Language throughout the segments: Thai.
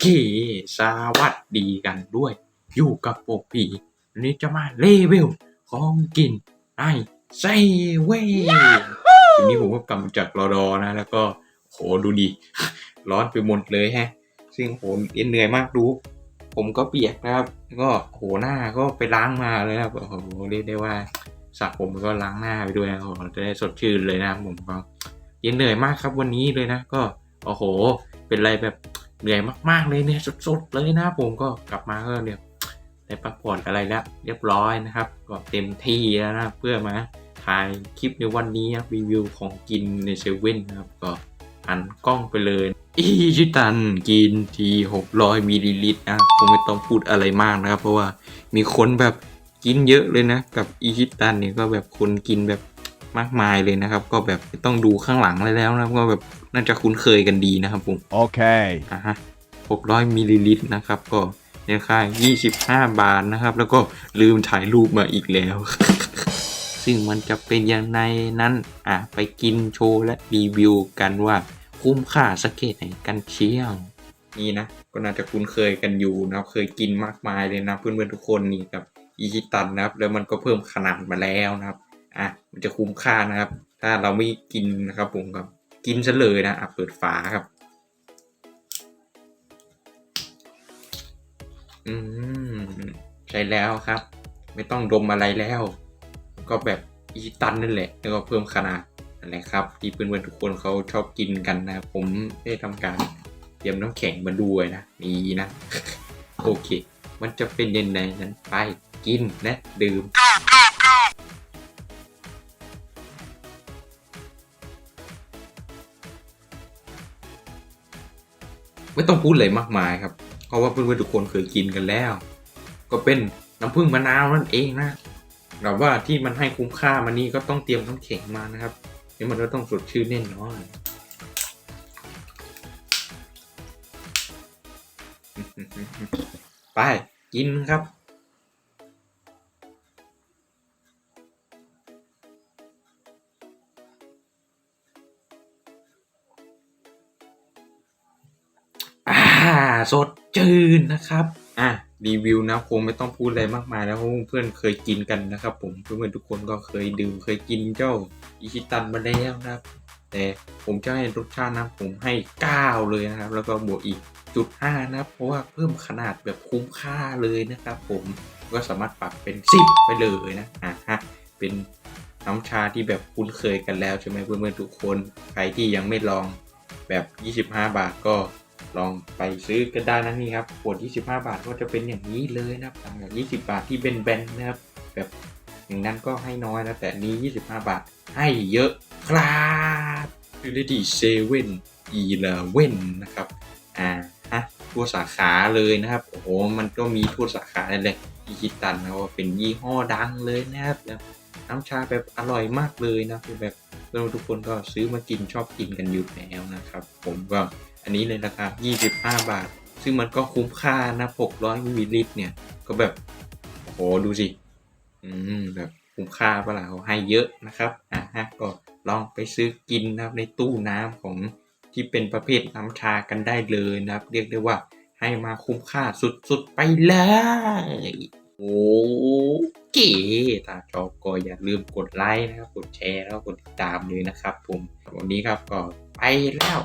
เค สวัสดีกันด้วย อยู่กับโปกผีวันนี้จะมาเลเวลของกินในไซเว่ทีนี้ผมก็กลับมาจากรอดอนะ แล้วก็โหดูดิ ร้อนไปหมดเลยแฮะ ซึ่งโหเหนื่อยมากดู ผมก็เปียกนะครับ แล้วก็โหหน้าก็ไปล้างมาเลยนะครับโอ้โหเรียกได้ว่าสระผมก็ล้างหน้าไปด้วยนะโอ้โหจะได้สดชื่นเลยนะครับผมก็เหนื่อยมากครับวันนี้เลยนะ ก็โอ้โห เป็นอะไรแบบ เหนื่อยมากๆเลยเนี่ยสุดๆเลยนะผมก็กลับมาก็เนี่ยได้พักผ่อนอะไรแล้วเรียบร้อยนะครับก็เต็มที่แล้วนะเพื่อมาถ่ายคลิปในวันนี้ครับรีวิวของกินในเซเว่นนะครับก็หันกล้องไปเลยอีชิตันกินที600มิลลิลิตรนะคงไม่ต้องพูดอะไรมากนะครับ เพราะว่ามีคนแบบกินเยอะเลยนะ กับอีชิตันเนี่ยก็แบบคนกินแบบ มากมายเลยนะครับ ก็แบบไม่ต้องดูข้างหลังเลยแล้วนะก็แบบน่าจะคุ้นเคยกันดีนะครับผม Okay. อะฮะ600มิลลิลิตรนะครับ ก็ในราคา25 บาทนะครับ แล้วก็ลืมถ่ายรูปมาอีกแล้ว ซึ่งมันจะเป็นอย่างไรนั้นอะไปกินโชว์และรีวิวกันว่าคุ้มค่าสักเกตไหนกันเชียงนี่นะก็น่าจะคุ้นเคยกันอยู่นะครับ เคยกินมากมายเลยนะเพื่อนๆทุกคนนี่กับอีชิตันนะครับ แล้วมันก็เพิ่มขนาดมาแล้วนะครับอะมัน จะคุ้มค่านะครับ ถ้าเราไม่กินนะครับผมครับกินซะเลยนะอะเปิดฝาครับ อืมใช่แล้วครับ ไม่ต้องดมอะไรแล้ว ก็แบบอีตันนั่นแหละ แล้วก็เพิ่มขนาดนั่นแหละครับที่เพื่อนๆทุกคนเขาชอบกินกันนะผมได้ทำการเตรียมน้ำแข็งมาด้วยนะนี่นะ โอเค มันจะเป็นยังไงนั้นไปกินและดื่ม ไม่ต้องพูดเลยมากมายครับ เพราะว่าเพื่อนๆทุกคนเคยกินกันแล้ว ก็เป็นน้ำผึ้งมะนาวนั่นเองนะแต่ว่าที่มันให้คุ้มค่ามันนี่ก็ต้องเตรียมน้ำแข็งมานะครับนี่มันก็ต้องสดชื่นแน่นอนไปกินครับาสดชื่นนะครับอะรีวิวนะคงไม่ต้องพูดอะไรมากมายแล้วเพราะเพื่อนเคยกินกันนะครับผมเพื่อนๆทุกคนก็เคยดื่มเคยกินเจ้าอิชิตันมาแล้วนะครับ แต่ผมจะให้รสชาตินะผมให้ 9 เลยนะครับ แล้วก็บวกอีกจุด5นะเพราะว่าเพิ่มขนาดแบบคุ้มค่าเลยนะครับผมก็สามารถปรับเป็น 10 ไปเลยนะอะฮะเป็นน้ำชาที่แบบคุ้นเคยกันแล้วใช่ไหมเพื่อนๆทุกคนใครที่ยังไม่ลองแบบ 25 บาทก็ ลองไปซื้อกันได้นะนี่ครับขวด25 บาทก็จะเป็นอย่างนี้เลยนะครับต่างจาก20 บาทที่เป็นแบนนะครับ แบบอย่างนั้นก็ให้น้อยนะแต่นี้ 25 บาทให้เยอะครับยูนิตี้เซเว่นอีเลเว่นนะครับอ่าฮะทั่วสาขาเลยนะครับโอ้โหมันก็มีทั่วสาขาเลยอีคิตันนะว่าเป็นยี่ห้อดังเลยนะครับน้ำชาแบบอร่อยมากเลยนะคือแบบเราทุกคนก็ซื้อมากินชอบกินกันอยู่แล้วนะครับ ผมก็ อันนี้เลยราคา25 บาท ซึ่งมันก็คุ้มค่านะ 600มิลลิลิตรเนี่ย ก็แบบ โอ้โห ดูสิ อืม แบบคุ้มค่าเปล่าเขาให้เยอะนะครับ อะฮะ ก็ลองไปซื้อกินนะครับ ในตู้น้ำของที่เป็นประเภทน้ำชากันได้เลยนะครับ เรียกได้ว่าให้มาคุ้มค่าสุดๆไปเลย โอเคถ้าชอก็อย่าลืมกดไลค์นะครับ กดแชร์แล้วก็กดติดตามเลยนะครับ ผม วันนี้ครับก็ไปแล้ว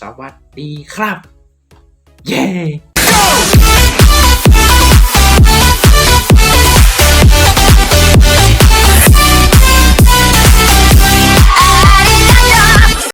สวัสดีครับ เย้